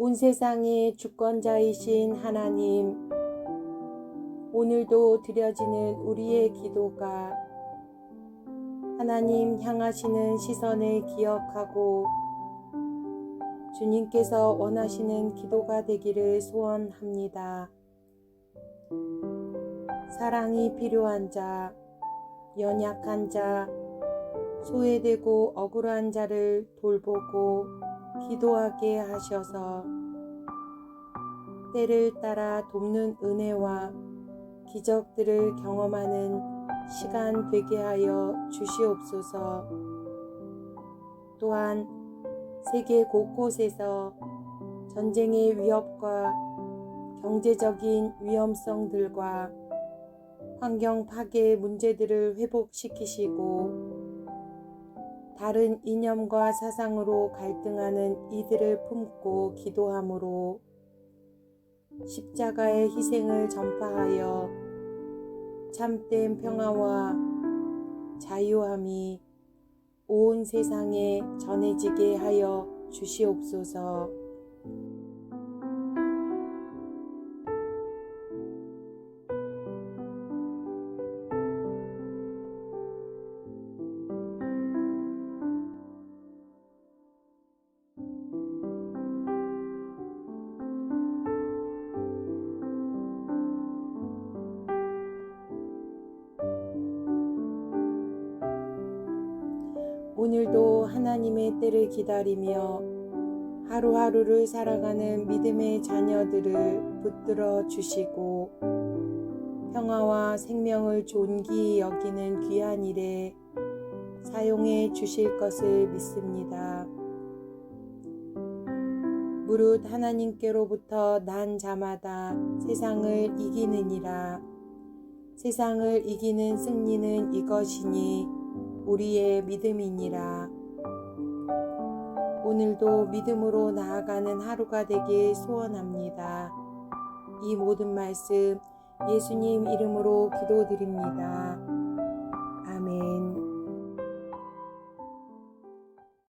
온 세상의 주권자이신 하나님, 오늘도 드려지는 우리의 기도가 하나님 향하시는 시선을 기억하고 주님께서 원하시는 기도가 되기를 소원합니다. 사랑이 필요한 자, 연약한 자, 소외되고 억울한 자를 돌보고 기도하게 하셔서 때를 따라 돕는 은혜와 기적들을 경험하는 시간 되게 하여 주시옵소서. 또한 세계 곳곳에서 전쟁의 위협과 경제적인 위험성들과 환경 파괴 문제들을 회복시키시고 다른 이념과 사상으로 갈등하는 이들을 품고 기도함으로 십자가의 희생을 전파하여 참된 평화와 자유함이 온 세상에 전해지게 하여 주시옵소서. 오늘도 하나님의 때를 기다리며 하루하루를 살아가는 믿음의 자녀들을 붙들어 주시고 평화와 생명을 존귀히 여기는 귀한 일에 사용해 주실 것을 믿습니다. 무릇 하나님께로부터 난 자마다 세상을 이기느니라. 세상을 이기는 승리는 이것이니 우리의 믿음이니라. 오늘도 믿음으로 나아가는 하루가 되길 소원합니다. 이 모든 말씀 예수님 이름으로 기도드립니다.